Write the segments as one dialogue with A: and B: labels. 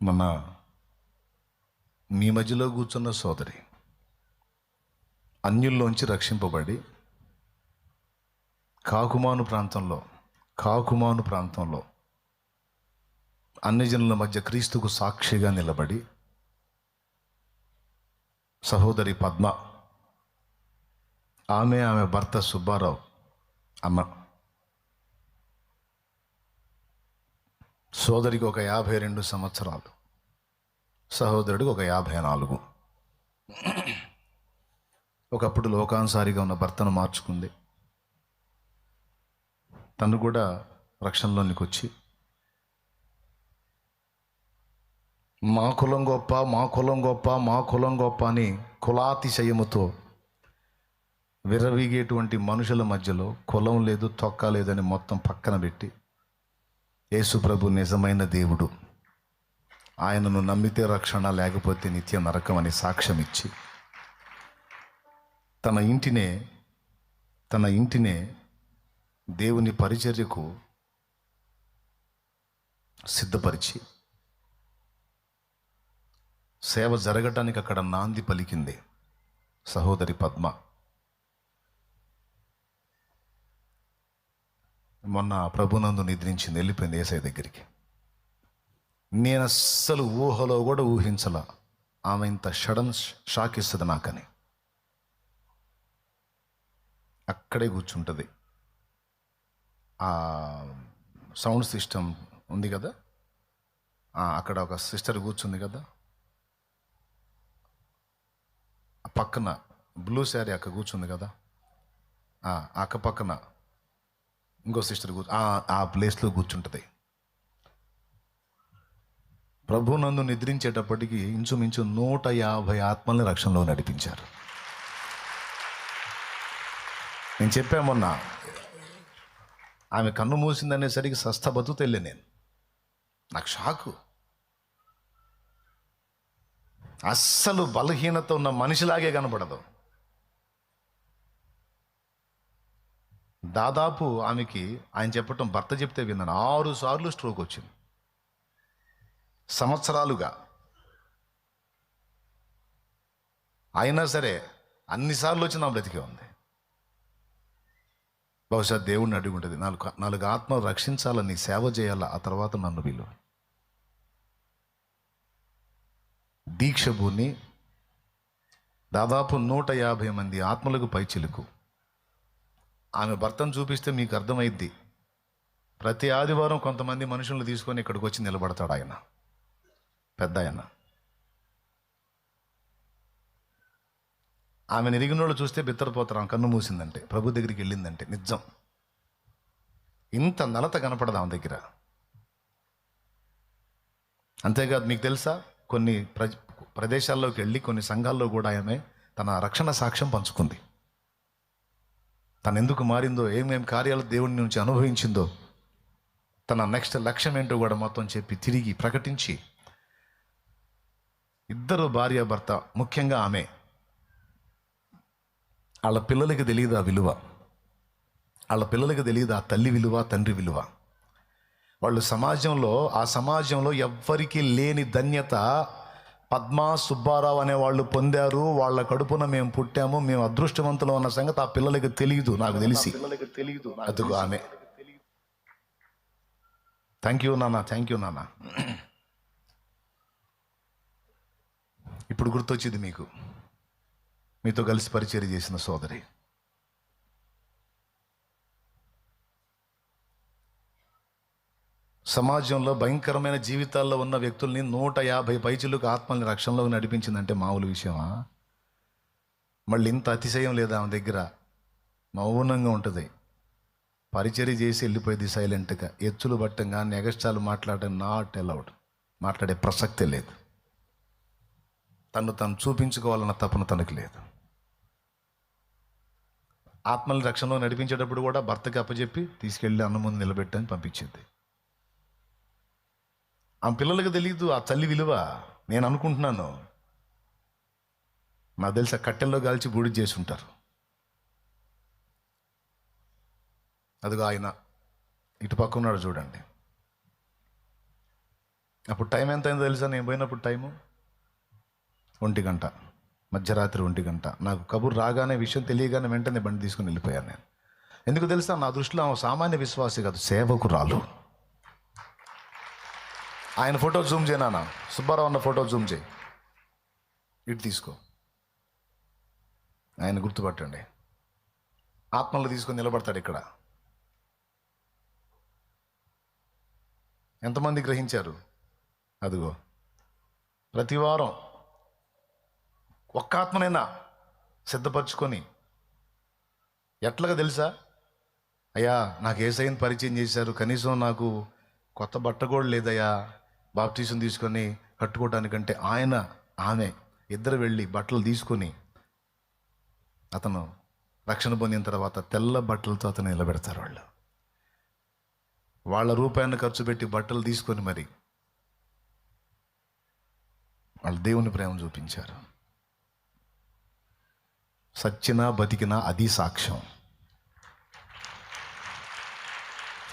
A: మన మీ మధ్యలో కూర్చున్న సోదరి అన్యుల్లోంచి రక్షింపబడి కాకుమాను ప్రాంతంలో కాకుమాను ప్రాంతంలో అన్ని జనుల మధ్య క్రీస్తుకు సాక్షిగా నిలబడి సహోదరి పద్మ ఆమె ఆమె భర్త సుబ్బారావు అమ్మ సోదరికి ఒక యాభై రెండు సంవత్సరాలు. సహోదరుడికి ఒక యాభై నాలుగు. ఒకప్పుడు లోకానుసారిగా ఉన్న భర్తను మార్చుకుంది. తను కూడా రక్షణలోనికి వచ్చి మా కులం గొప్ప మా కులం గొప్ప మా కులం గొప్ప అని కులాతిశయముతో విర్రవీగేటువంటి మనుషుల మధ్యలో కులం లేదు తొక్క లేదని మొత్తం పక్కన పెట్టి యేసు ప్రభు నిజమైన దేవుడు. ఆయనను నమ్మితే రక్షణ లేకపోతే నిత్య నరకం అని సాక్ష్యం ఇచ్చి తన ఇంటినే తన ఇంటినే దేవుని పరిచర్యకు సిద్ధపరిచి సేవ జరగటానికి అక్కడ నాంది పలికింది సహోదరి పద్మ. మొన్న ప్రభునందు నిద్రించింది వెళ్ళిపోయింది ఏసై దగ్గరికి. నేను అస్సలు ఊహలో కూడా ఊహించల ఆమె ఇంత షడన్ షాక్ ఇస్తుంది నాకని. అక్కడే కూర్చుంటుంది. ఆ సౌండ్ సిస్టమ్ ఉంది కదా? అక్కడ ఒక సిస్టర్ కూర్చుంది కదా? పక్కన బ్లూ శారీ అక్క కూర్చుంది కదా? అక్క పక్కన. ఇంకో సిస్టర్ కూర్చు ఆ- ఆ ప్లేస్లో కూర్చుంటుంది. ప్రభు నందు నిద్రించేటప్పటికి ఇంచుమించు నూట యాభై ఆత్మల్ని రక్షణలో నడిపించారు. నేను చెప్పా మొన్న ఆమె కన్ను మూసిందనేసరికి సస్త బతుకుతెళ్ళే నేను. నాకు షాకు. అస్సలు బలహీనత ఉన్న మనిషిలాగే కనపడదు. దాదాపు ఆమెకి ఆయన చెప్పటం భర్త చెప్తే విన్నాను. ఆరు సార్లు స్ట్రోక్ వచ్చింది. సంవత్సరాలుగా. అయినా సరే అన్నిసార్లు వచ్చి నా బ్రతికే ఉంది. బహుశా దేవుడిని అడిగి ఉంటుంది నాలుగు నాలుగు ఆత్మలు రక్షించాలని సేవ చేయాలా? ఆ తర్వాత నన్ను విలువ దీక్ష భూని దాదాపు నూట యాభై మంది ఆత్మలకు పైచిలుకు. ఆమె భర్తను చూపిస్తే మీకు అర్థమైద్ది. ప్రతి ఆదివారం కొంతమంది మనుషులను తీసుకొని ఇక్కడికి వచ్చి నిలబడతాడు ఆయన. పెద్ద ఆయన ఆమె నిరిగినోళ్ళు చూస్తే బిత్తరపోతారు. ఆమె కన్ను మూసిందంటే ప్రభు దగ్గరికి వెళ్ళిందంటే నిజం. ఇంత నలత కనపడదు ఆమె దగ్గర. అంతేకాదు మీకు తెలుసా? కొన్ని ప్ర ప్రదేశాల్లోకి వెళ్ళి కొన్ని సంఘాల్లో కూడా ఆమె తన రక్షణ సాక్ష్యం పంచుకుంది. తను ఎందుకు మారిందో ఏమేమి కార్యాలు దేవుని నుంచి అనుభవించిందో తన నెక్స్ట్ లక్ష్యం ఏంటో కూడా మొత్తం చెప్పి తిరిగి ప్రకటించి ఇద్దరు భార్యాభర్త ముఖ్యంగా ఆమె వాళ్ళ పిల్లలకి తెలియదు ఆ విలువ. వాళ్ళ పిల్లలకి తెలియదు ఆ తల్లి విలువ తండ్రి విలువ. వాళ్ళు సమాజంలో ఆ సమాజంలో ఎవ్వరికీ లేని ధన్యత పద్మా సుబ్బారావు అనే వాళ్ళు పొందారు. వాళ్ళ కడుపున మేము పుట్టాము. మేము అదృష్టవంతులు అన్న సంగతి ఆ పిల్లలకి తెలియదు నాకు తెలిసి. తెలియదు అదుగు ఆమె. థ్యాంక్ యూ నాన్న. థ్యాంక్ యూ నాన్న. ఇప్పుడు గుర్తొచ్చింది మీకు. మీతో కలిసి పరిచయం చేసిన సోదరి. సమాజంలో భయంకరమైన జీవితాల్లో ఉన్న వ్యక్తుల్ని నూట యాభై పైచులకు ఆత్మల్ని రక్షణలోకి నడిపించిందంటే మామూలు విషయమా? మళ్ళీ ఇంత అతిశయం లేదా ఆమె దగ్గర? మౌనంగా ఉంటుంది. పరిచర్య చేసి వెళ్ళిపోయేది సైలెంట్గా. ఎచ్చులు పట్టంగా నెగస్టాలు మాట్లాడడం నాట్ అలౌడ్ మాట్లాడే ప్రసక్తే లేదు. తను తను చూపించుకోవాలన్న తపన తనకు లేదు. ఆత్మల రక్షణలో నడిపించేటప్పుడు కూడా భర్తకి అప్పచెప్పి తీసుకెళ్ళి అన్న ముందు నిలబెట్టని పంపించింది. ఆ పిల్లలకు తెలియదు ఆ తల్లి విలువ. నేను అనుకుంటున్నాను. నాకు తెలిసి ఆ కట్టెల్లో కాల్చి బూడి చేసి ఉంటారు. అదిగో ఆయన ఇటు పక్క ఉన్నాడు చూడండి. అప్పుడు టైం ఎంత అయిందో తెలుసా? నేను పోయినప్పుడు టైము? ఒంటి గంట. మధ్యరాత్రి ఒంటి గంట. నాకు కబుర్ రాగానే విషయం తెలియగానే వెంటనే బండి తీసుకుని వెళ్ళిపోయాను నేను. ఎందుకు తెలుసా? నా దృష్టిలో ఆమె సామాన్య విశ్వాసి కాదు సేవకురాలు. ఆయన ఫోటో జూమ్ చేయనా సుబ్బారావు అన్న ఫోటో జూమ్ చేయి. ఇటు తీసుకో. ఆయన గుర్తుపట్టండి. ఆత్మలు తీసుకొని నిలబడతాడు ఇక్కడ. ఎంతమంది గ్రహించారు? అదిగో. ప్రతి వారం ఒక్క ఆత్మనైనా సిద్ధపరచుకొని ఎట్లాగా తెలుసా? అయ్యా నాకు ఏసైని పరిచయం చేశారు. కనీసం నాకు కొత్త బట్ట కూడా లేదయ్యా. బాప్తీసం తీసుకొని కట్టుకోవడానికంటే ఆయన ఆమె ఇద్దరు వెళ్ళి బట్టలు తీసుకొని అతను రక్షణ పొందిన తర్వాత తెల్ల బట్టలతో అతను నిలబెడతారు వాళ్ళు. వాళ్ళ రూపాయలను ఖర్చు పెట్టి బట్టలు తీసుకొని మరి వాళ్ళు దేవుని ప్రేమ చూపించారు. సచ్చినా బతికినా అది సాక్ష్యం.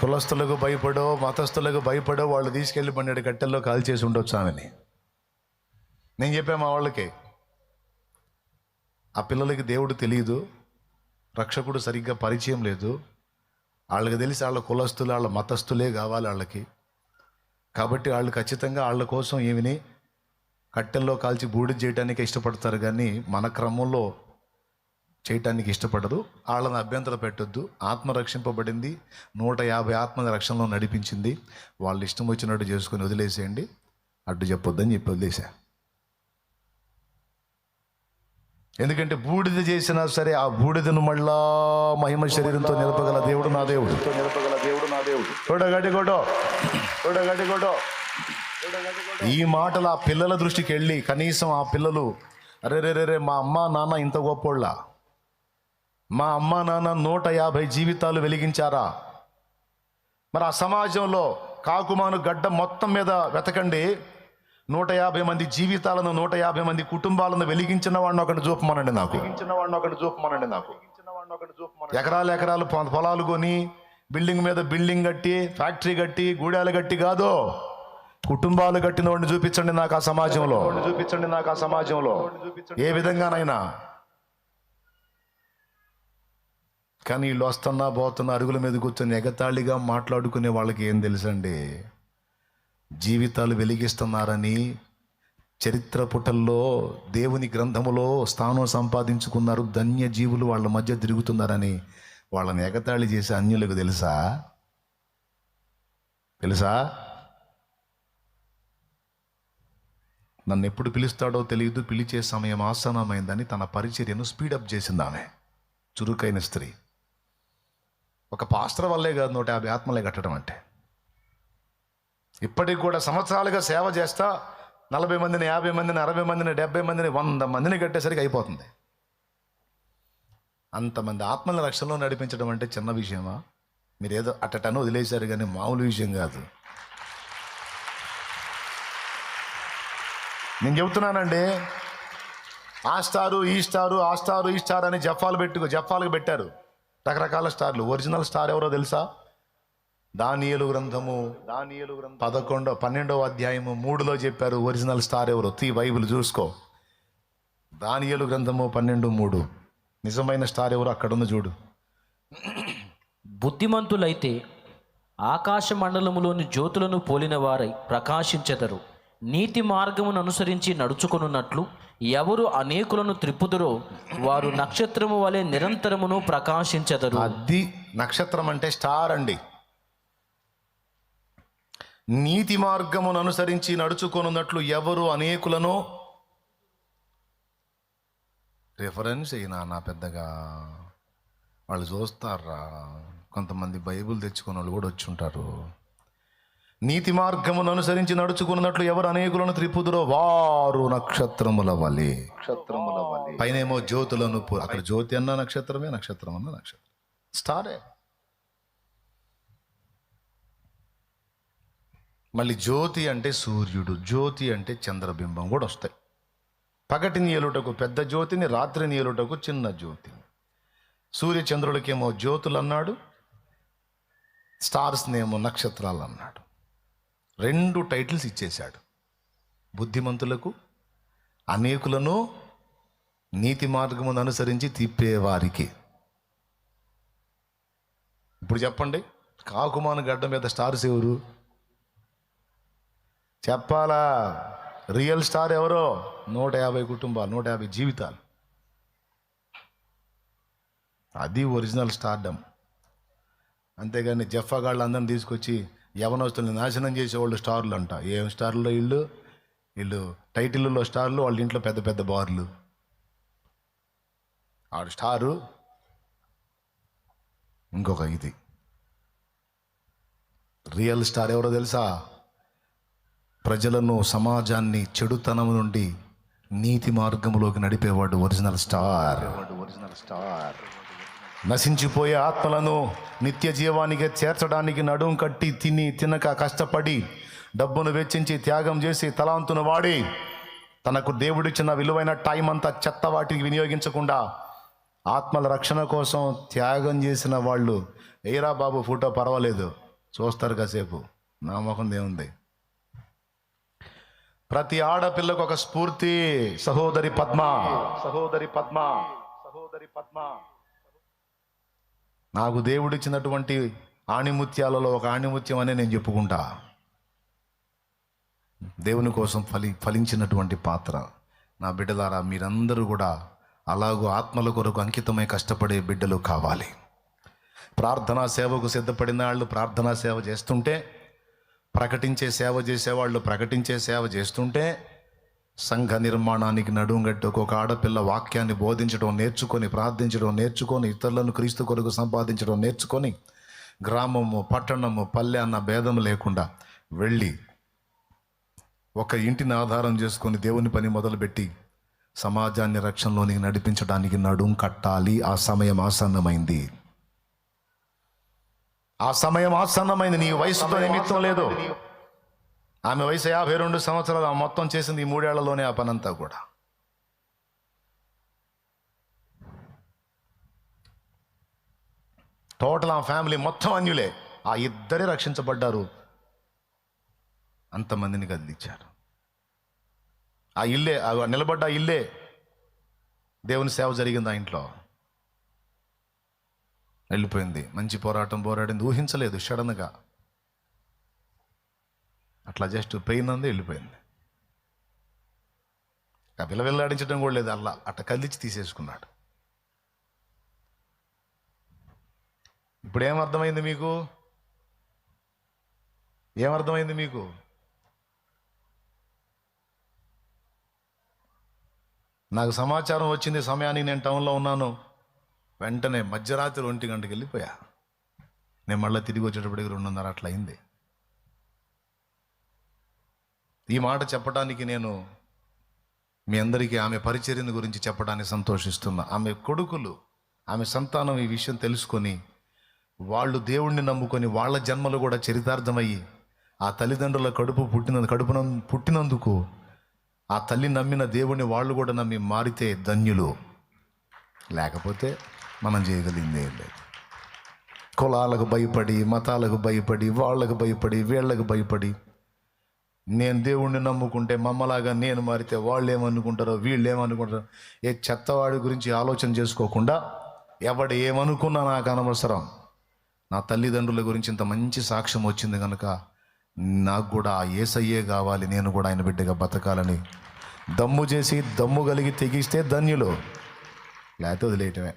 A: కులస్తులకు భయపడో మతస్థులకు భయపడో వాళ్ళు తీసుకెళ్ళి పన్నెండు కట్టెల్లో కాల్ చేసి ఉండొచ్చు ఆమెని. నేను చెప్పాను మా వాళ్ళకి ఆ పిల్లలకి దేవుడు తెలియదు రక్షకుడు సరిగ్గా పరిచయం లేదు వాళ్ళకి తెలిసి వాళ్ళ కులస్తులు వాళ్ళ మతస్థులే కావాలి వాళ్ళకి. కాబట్టి వాళ్ళు ఖచ్చితంగా వాళ్ళ కోసం ఏమిని కట్టెల్లో కాల్చి బూడి చేయడానికి ఇష్టపడతారు కానీ మన క్రమంలో చేయటానికి ఇష్టపడరు వాళ్ళని అభ్యంతర పెట్టొద్దు. ఆత్మ రక్షింపబడింది నూట యాభై ఆత్మల రక్షణలో నడిపించింది. వాళ్ళు ఇష్టం వచ్చినట్టు చేసుకుని వదిలేసేయండి. అడ్డు చెప్పొద్దని చెప్పి వదిలేసా ఎందుకంటే బూడిద చేసినా సరే ఆ బూడిదను మళ్ళా మహిమ శరీరంతో నిలపగల దేవుడు నా దేవుడు. నిలపగల దేవుడు నా దేవుడు చూడగడ్డి కొట్టో చూడగడ్డి కొట్టో. ఈ మాటలు ఆ పిల్లల దృష్టికి వెళ్ళి కనీసం ఆ పిల్లలు అరే రే రే రే మా అమ్మ నాన్న ఇంత గొప్పోళ్ళ. మా అమ్మ నాన్న నూట యాభై జీవితాలు వెలిగించారా? మరి ఆ సమాజంలో కాకుమాను గడ్డ మొత్తం మీద వెతకండి. నూట యాభై మంది జీవితాలను నూట యాభై మంది కుటుంబాలను వెలిగించిన వాడిని ఒకటి చూపమనండి నాకు. వెలిగించిన వాడిని ఒకటి చూపమనండి నాకు. ఎకరాలు ఎకరాలు పొలాలు కొని బిల్డింగ్ మీద బిల్డింగ్ కట్టి ఫ్యాక్టరీ కట్టి గూడాలు కట్టి కాదు. కుటుంబాలు కట్టిన వాడిని చూపించండి నాకు ఆ సమాజంలో. చూపించండి నాకు ఆ సమాజంలో. ఏ విధంగానైనా కానీ వీళ్ళు వస్తున్నా పోతున్న అరుగుల మీద కూర్చొని ఎగతాళిగా మాట్లాడుకునే వాళ్ళకి ఏం తెలుసండి? జీవితాలు వెలిగిస్తున్నారని చరిత్ర పుటల్లో దేవుని గ్రంథములో స్థానం సంపాదించుకున్నారు ధన్య జీవులు వాళ్ళ మధ్య తిరుగుతున్నారని వాళ్ళని ఎగతాళి చేసే అన్యులకు తెలుసా? తెలుసా? నన్ను ఎప్పుడు పిలుస్తాడో తెలియదు పిలిచే సమయం ఆసనమైందని తన పరిచర్యను స్పీడప్ చేసింది ఆమె చురుకైన స్త్రీ. ఒక పాస్టర్ వల్లే కాదు నూట యాభై ఆత్మలే కట్టడం అంటే. ఇప్పటికి కూడా సంవత్సరాలుగా సేవ చేస్తా నలభై మందిని యాభై మందిని అరవై మందిని డెబ్బై మందిని వంద మందిని కట్టేసరికి అయిపోతుంది. అంతమంది ఆత్మల రక్షణలో నడిపించడం అంటే చిన్న విషయమా? మీరు ఏదో అట్టటను వదిలేశారు కానీ మామూలు విషయం కాదు. నేను చెబుతున్నానండి ఆ స్టారు ఈ స్టారు ఆ స్టారు ఈ స్టార్ అని జఫాలు పెట్టుకో జఫాలకు పెట్టారు. రకరకాల స్టార్లు. ఒరిజినల్ స్టార్ ఎవరో తెలుసా? దానియలు గ్రంథము దానియలు గ్రంథం పదకొండో పన్నెండవ అధ్యాయము మూడులో చెప్పారు ఒరిజినల్ స్టార్ ఎవరు? తీ బైబిల్ చూసుకో. దానియలు గ్రంథము పన్నెండు మూడు. నిజమైన స్టార్ ఎవరు? అక్కడ ఉంది చూడు.
B: బుద్ధిమంతులైతే ఆకాశ మండలములోని జ్యోతులను పోలిన వారై ప్రకాశించెదరు. నీతి మార్గమును అనుసరించి నడుచుకొనున్నట్లు ఎవరు అనేకులను త్రిప్పుదురో వారు నక్షత్రము వలె నిరంతరమును ప్రకాశించదరు.
A: అది నక్షత్రం అంటే స్టార్ అండి. నీతి మార్గమును అనుసరించి నడుచుకొనున్నట్లు ఎవరు అనేకులను? రిఫరెన్స్ అయినా నా పెద్దగా. వాళ్ళు చూస్తారా? కొంతమంది బైబిల్ తెచ్చుకున్న వాళ్ళు కూడా వచ్చి ఉంటారు నీతి మార్గమును అనుసరించి నడుచుకున్నట్లు ఎవరు అనేకులను త్రిపుదురో? వారు నక్షత్రముల వలె. నక్షత్రముల వలె. పైనేమో జ్యోతులను అక్కడ జ్యోతి అన్న నక్షత్రమే నక్షత్రం అన్న నక్షత్రం. స్టారే. మళ్ళీ జ్యోతి అంటే సూర్యుడు జ్యోతి అంటే చంద్రబింబం కూడా వస్తాయి. పగటిని ఏలుటకు పెద్ద జ్యోతిని రాత్రిని ఏలుటకు చిన్న జ్యోతి సూర్య చంద్రులకేమో జ్యోతులు అన్నాడు స్టార్స్నేమో నక్షత్రాలు అన్నాడు రెండు టైటిల్స్ ఇచ్చేశాడు. బుద్ధిమంతులకు అనేకులను నీతి మార్గమును అనుసరించి తిప్పేవారికి. ఇప్పుడు చెప్పండి కాకుమాన గడ్డ మీద స్టార్స్ ఎవరు? చెప్పాలా? రియల్ స్టార్ ఎవరో? నూట యాభై కుటుంబాలు నూట యాభై జీవితాలు. అది ఒరిజినల్ స్టార్డమ్. అంతేగాని జఫాగాళ్ళు అందరిని తీసుకొచ్చి యవనస్తుల్ని నాశనం చేసేవాళ్ళు స్టార్లు అంట. ఏం స్టార్లో వీళ్ళు వీళ్ళు టైటిల్లో స్టార్లు వాళ్ళ ఇంట్లో పెద్ద పెద్ద బార్లు. ఆడు స్టారు. ఇంకొక ఇది. రియల్ స్టార్ ఎవరో తెలుసా? ప్రజలను సమాజాన్ని చెడుతనం నుండి నీతి మార్గంలోకి నడిపేవాడు ఒరిజినల్ స్టార్. Original star. నశించిపోయే ఆత్మలను నిత్య జీవానికి చేర్చడానికి నడుం కట్టి తిని తినక కష్టపడి డబ్బును వెచ్చించి త్యాగం చేసి తలాంతును వాడి తనకు దేవుడిచ్చిన విలువైన టైం అంతా చెత్త వాటికి వినియోగించకుండా ఆత్మల రక్షణ కోసం త్యాగం చేసిన వాళ్ళు ఏరా బాబు ఫోటో పర్వాలేదు. చూస్తారు కాసేపు. నా మొహం దేవుంది ప్రతి ఆడపిల్లకు ఒక స్ఫూర్తి సహోదరి పద్మ. సహోదరి పద్మ. సహోదరి పద్మ. నాకు దేవుడిచ్చినటువంటి ఆణిముత్యాలలో ఒక ఆణిముత్యం అనే నేను చెప్పుకుంటా. దేవుని కోసం ఫలి ఫలించినటువంటి పాత్ర. నా బిడ్డలారా మీరందరూ కూడా అలాగూ ఆత్మల కొరకు అంకితమై కష్టపడే బిడ్డలు కావాలి. ప్రార్థనా సేవకు సిద్ధపడిన వాళ్ళు ప్రార్థనా సేవ చేస్తుంటే ప్రకటించే సేవ చేసేవాళ్ళు ప్రకటించే సేవ చేస్తుంటే సంఘ నిర్మాణానికి నడుంగట్టి ఒక్కొక్క ఆడపిల్ల వాక్యాన్ని బోధించడం నేర్చుకొని ప్రార్థించడం నేర్చుకొని ఇతరులను క్రీస్తు కొరకు సంపాదించడం నేర్చుకొని గ్రామము పట్టణము పల్లె అన్న భేదం లేకుండా వెళ్ళి ఒక ఇంటిని ఆధారం చేసుకొని దేవుని పని మొదలుపెట్టి సమాజాన్ని రక్షణలోనికి నడిపించడానికి నడుం కట్టాలి. ఆ సమయం ఆసన్నమైంది. ఆ సమయం ఆసన్నమైంది. నీ వయసుతో నిమిత్తం లేదు. ఆమె వయసు యాభై రెండు సంవత్సరాలు ఆమె మొత్తం చేసింది ఈ మూడేళ్ళలోనే ఆ పనంతా కూడా. టోటల్ ఆ ఫ్యామిలీ మొత్తం అన్యులే. ఆ ఇద్దరే రక్షించబడ్డారు. అంతమందిని కదిలిచ్చారు ఆ ఇల్లే ఆ నిలబడ్డ ఇల్లే దేవుని సేవ జరిగింది ఆ ఇంట్లో. వెళ్ళిపోయింది. మంచి పోరాటం పోరాడింది. ఊహించలేదు సడన్గా అట్లా జస్ట్ పెయిన్ అందే వెళ్ళిపోయింది. ఆ విలవిల్లాడించడం కూడా లేదు అలా అట్ట కదిలిచ్చి తీసేసుకున్నాడు. ఇప్పుడు ఏమర్థమైంది మీకు? ఏమర్థమైంది మీకు? నాకు సమాచారం వచ్చింది సమయానికి నేను టౌన్లో ఉన్నాను. వెంటనే మధ్యరాత్రి ఒంటి గంటకి వెళ్ళిపోయా. నేను మళ్ళీ తిరిగి వచ్చేటప్పటికి రెండున్నర అట్లా అయింది ఈ మాట చెప్పడానికి నేను మీ అందరికీ ఆమె పరిచర్యను గురించి చెప్పడానికి సంతోషిస్తున్నా. ఆమె కొడుకులు ఆమె సంతానం ఈ విషయం తెలుసుకొని వాళ్ళు దేవుణ్ణి నమ్ముకొని వాళ్ళ జన్మలు కూడా చరితార్థమయ్యి ఆ తల్లిదండ్రుల కడుపు పుట్టిన కడుపున పుట్టినందుకు ఆ తల్లి నమ్మిన దేవుణ్ణి వాళ్ళు కూడా నమ్మి మారితే ధన్యులు. లేకపోతే మనం చేయగలిగిందే లేదు. కులాలకు భయపడి మతాలకు భయపడి వాళ్ళకు భయపడి వీళ్ళకు భయపడి నేను దేవుణ్ణి నమ్ముకుంటే మమ్మలాగా నేను మారితే వాళ్ళు ఏమనుకుంటారో వీళ్ళు ఏమనుకుంటారో ఏ చెత్తవాడి గురించి ఆలోచన చేసుకోకుండా ఎవడు ఏమనుకున్నా నాకు అనవసరం. నా తల్లిదండ్రుల గురించి ఇంత మంచి సాక్ష్యం వచ్చింది కనుక నాకు కూడా ఆ ఏసయ్యే కావాలి. నేను కూడా ఆయన బిడ్డగా బతకాలని. దమ్ము చేసి దమ్ము కలిగి తెగిస్తే ధన్యులు. లేకపోతే వదిలేయటమే.